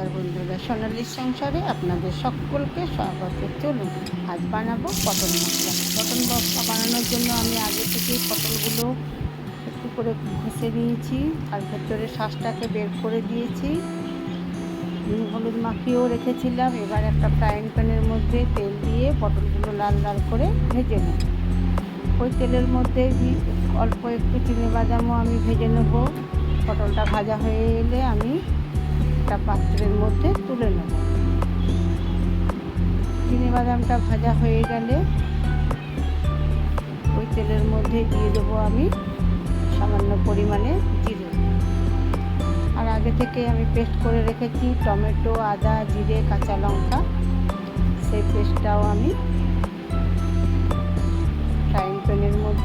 নমস্কার বন্ধুরা সোনালির সংসারে আপনাদের সকলকে স্বাগত। চলুন, আজ বানাবো পটল মশলা। পটল মশলা বানানোর জন্য আমি আগে থেকে পটলগুলো একটু করে ঘষে নিয়েছি আর ভেতরে শ্বাসটাকে বের করে দিয়েছি। হলুদ মাখিয়েও রেখেছিলাম, এবার একটা ফ্রাইং প্যানের মধ্যে তেল দিয়ে পটলগুলো লাল লাল করে ভেজে নেব। ওই তেলের মধ্যে অল্প একটু চিনে বাদামও আমি ভেজে নেব। পটলটা ভাজা হয়ে এলে আমি একটা পাত্রের মধ্যে তুলে নেব। চিনি বাদামটা ভাজা হয়ে গেলে ওই তেলের মধ্যে দিয়ে দেবো আমি সামান্য পরিমাণে জিরে। আর আগে থেকে আমি পেস্ট করে রেখেছি টমেটো, আদা, জিরে, কাঁচা লঙ্কা। সেই পেস্টটাও আমি ফ্রাইং প্যানের মধ্যে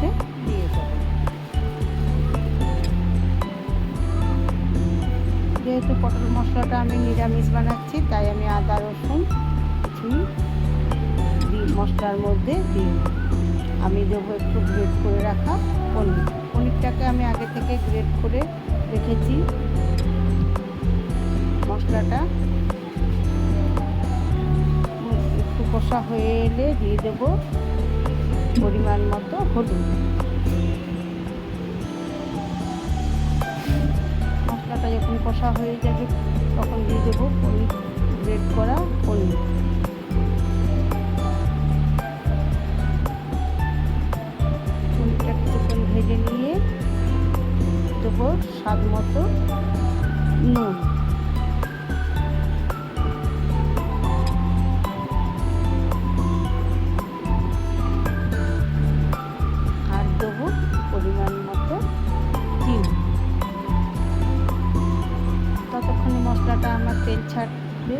পটল মশলাটা আমি নিরামিষ বানাচ্ছি, তাই আমি আদা, রসুন মশলার মধ্যে দিই আমি দেবো একটু গ্রেট করে রাখা পনির। পনিরটাকে আমি আগে থেকে গ্রেট করে রেখেছি। মশলাটা একটু কষা হয়ে এলে দিয়ে দেবো পরিমাণ মতো হলুদ। কষা হয়ে যাবে, তখন দিয়ে দেবো পনির রেড করা পনির। ভেজে নিয়ে দেবো স্বাদ মতো নুন। মশলাটা আমার তেল ছাড়বে।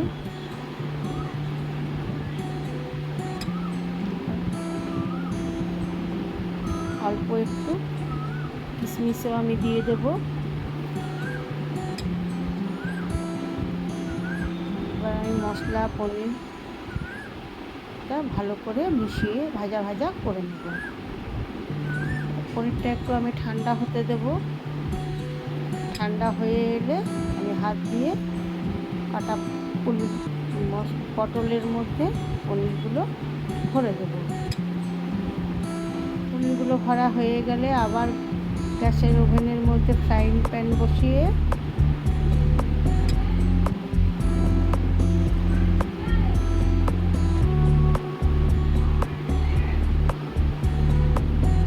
অল্প একটু কিশমিশও আমি দিয়ে দেব। এবার আমি মশলা, পনিরটা ভালো করে মিশিয়ে ভাজা ভাজা করে নেব। পনিরটা একটু আমি ঠান্ডা হতে দেবো। ঠান্ডা হয়ে এলে আমি হাত দিয়ে কাটা পনির পটলের মধ্যে পনিরগুলো ভরে দেবো। পনিরগুলো ভরা হয়ে গেলে আবার গ্যাসের ওভেনের মধ্যে ফ্রাইং প্যান বসিয়ে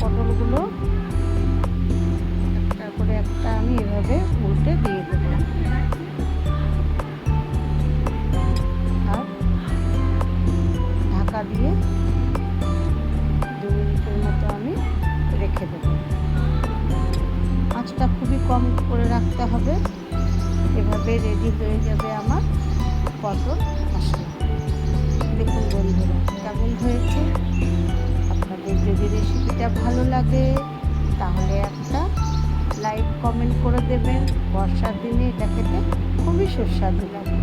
পটলগুলো একটা করে একটা আমি এভাবে উল্টে দিয়ে আঁচটা খুবই কম করে রাখতে হবে। এভাবে রেডি হয়ে যাবে আমার পটল মশলা। দেখুন বন্ধুরা, কেমন হয়েছে? আপনাদের যদি রেসিপিটা ভালো লাগে, তাহলে একটা লাইক কমেন্ট করে দেবেন। বর্ষার দিনে এটা খেতে খুবই সুস্বাদু লাগে।